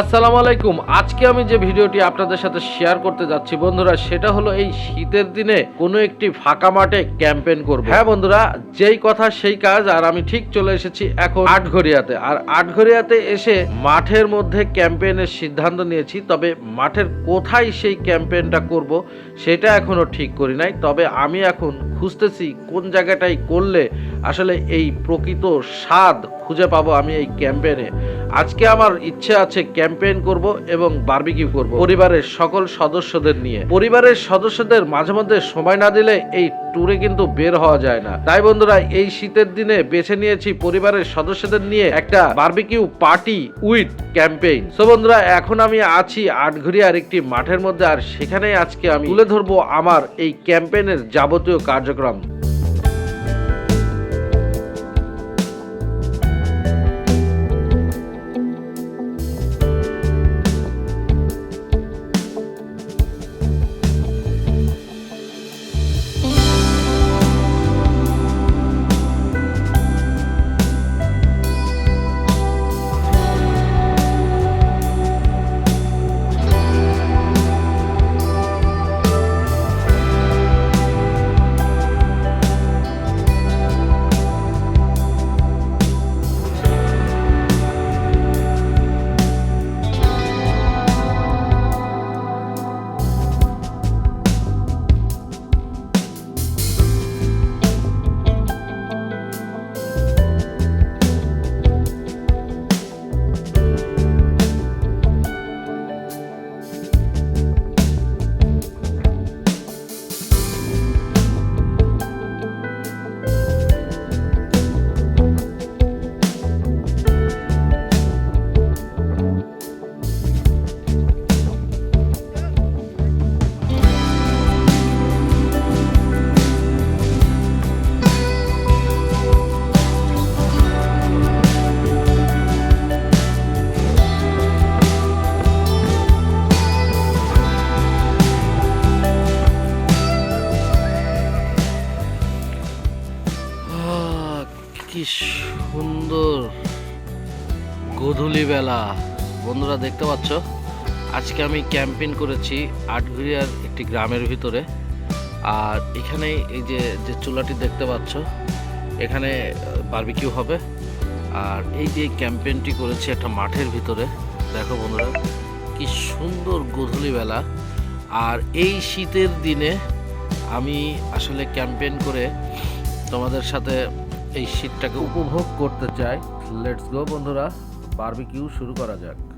আসসালামু আলাইকুম। আজকে আমি যে ভিডিওটি আপনাদের সাথে শেয়ার করতে যাচ্ছি, বন্ধুরা, সেটা হলো এই শীতের দিনে কোনো একটি ফাঁকা মাঠে ক্যাম্পেইন করব। হ্যাঁ বন্ধুরা, যেই কথা সেই কাজ, আর আমি ঠিক চলে এসেছি এখন আটঘরিয়াতে। আর আটঘরিয়াতে এসে মাঠের মধ্যে ক্যাম্পেইনের সিদ্ধান্ত নিয়েছি, তবে মাঠের কোথায় সেই ক্যাম্পেইনটা করব, সেটা এখনও ঠিক করি নাই। তবে আমি এখন খুঁজতেছি কোন জায়গাটাই করলে আসলে এই প্রকৃত স্বাদ খুঁজে পাবো আমি এই ক্যাম্পেইনে আজকে আমার ইচ্ছে আছে ক্যাম্পেইন করব এবং বারবিকিউ করব। পরিবারের সকল সদস্যদের নিয়ে। পরিবারের সদস্যদের মাঝে মধ্যে সময় না দিলে এই ট্যুরে কিন্তু বের হওয়া যায় না। তাই বন্ধুরা, এই শীতের দিনে বেছে নিয়েছি পরিবারের সদস্যদের নিয়ে একটা barbecue party with campaign. So বন্ধুরা, এখন আমি আছি আটঘরিয়ার একটি মাঠের মধ্যে, আর সেখানেই আজকে আমি তুলে ধরবো আমার এই ক্যাম্পেইনের যাবতীয় কার্যক্রম। কি সুন্দর গোধূলি বেলা বন্ধুরা দেখতে পাচ্ছ? আজকে আমি ক্যাম্পেইন করেছি আটঘরিয়ার একটি গ্রামের ভিতরে। আর এখানে এই যে যে চুলাটি দেখতে পাচ্ছ, এখানে বারবিকিউ হবে। আর এই যে ক্যাম্পেইনটি করেছি একটা মাঠের ভিতরে। দেখো বন্ধুরা, কি সুন্দর গোধূলি বেলা আর এই শীতের দিনে আমি আসলে ক্যাম্পেইন করে তোমাদের সাথে এই শীতটাকে উপভোগ করতে চাই লেটস গো বন্ধুরা। বারবিকিউ শুরু করা যাক।